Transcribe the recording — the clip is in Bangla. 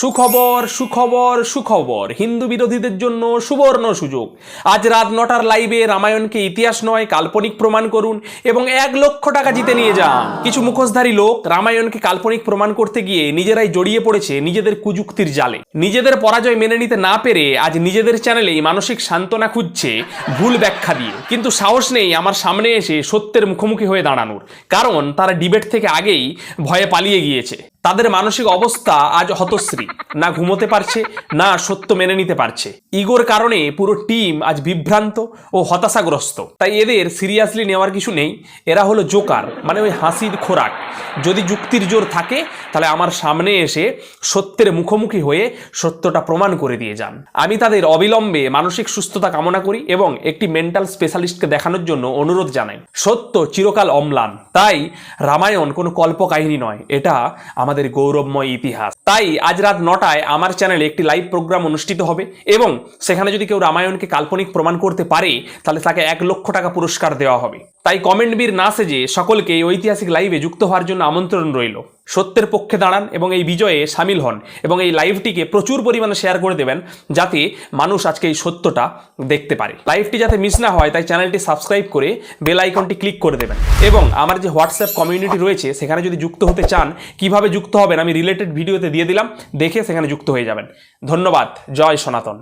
সুখবর সুখবর সুখবর। হিন্দু বিরোধীদের জন্য সুবর্ণ সুযোগ। আজ রাত নটার লাইভে রামায়ণকে ইতিহাস নয়, কাল্পনিক প্রমাণ করুন এবং এক লক্ষ টাকা জিতে নিয়ে যান। কিছু মুখোশধারী লোক রামায়ণকে কাল্পনিক প্রমাণ করতে গিয়ে নিজেরাই জড়িয়ে পড়েছে নিজেদের কুযুক্তির জালে। নিজেদের পরাজয় মেনে নিতে না পেরে আজ নিজেদের চ্যানেলেই মানসিক সান্ত্বনা খুঁজছে ভুল ব্যাখ্যা দিয়ে। কিন্তু সাহস নেই আমার সামনে এসে সত্যের মুখোমুখি হয়ে দাঁড়ানোর। কারণ তারা ডিবেট থেকে আগেই ভয়ে পালিয়ে গিয়েছে। তাদের মানসিক অবস্থা আজ হতশ্রী। না ঘুমোতে পারছে, না সত্য মেনে নিতে পারছে। ইগোর কারণে পুরো টিম আজ বিভ্রান্ত ও হতাশাগ্রস্ত। তাই এদের সিরিয়াসলি নেওয়ার কিছু নেই। এরা হলো জোকার মানে ওই হাসির খোরাক। যদি যুক্তির জোর থাকে, তাহলে আমার সামনে এসে সত্যের মুখোমুখি হয়ে সত্যটা প্রমাণ করে দিয়ে যান। আমি তাদের অবিলম্বে মানসিক সুস্থতা কামনা করি এবং একটি মেন্টাল স্পেশালিস্টকে দেখানোর জন্য অনুরোধ জানাই। সত্য চিরকাল অম্লান। তাই রামায়ণ কোনো কল্পকাহিনী নয়। এটা আমাদের গৌরবময় ইতিহাস। তাই আজ রাত নটায় আমার চ্যানেলে একটি লাইভ প্রোগ্রাম অনুষ্ঠিত হবে এবং সেখানে যদি কেউ রামায়ণকে কাল্পনিক প্রমাণ করতে পারে, তাহলে তাকে এক লক্ষ টাকা পুরস্কার দেওয়া হবে। তাই কমেন্ট বীর না সেজে সকলকে এই ঐতিহাসিক লাইভে যুক্ত হওয়ার জন্য আমন্ত্রণ রইল। সত্যের পক্ষে দাঁড়ান এবং এই বিজয়ে সামিল হন এবং এই লাইভটিকে প্রচুর পরিমাণে শেয়ার করে দেবেন যাতে মানুষ আজকে এই সত্যটা দেখতে পারে। লাইভটি যাতে মিস না হয় তাই চ্যানেলটি সাবস্ক্রাইব করে বেল আইকনটি ক্লিক করে দেবেন। এবং আমার যে হোয়াটসঅ্যাপ কমিউনিটি রয়েছে, সেখানে যদি যুক্ত হতে চান, কীভাবে যুক্ত হবেন আমি রিলেটেড ভিডিওতে দিয়ে দিলাম, দেখে সেখানে যুক্ত হয়ে যাবেন। ধন্যবাদ, জয় সনাতন।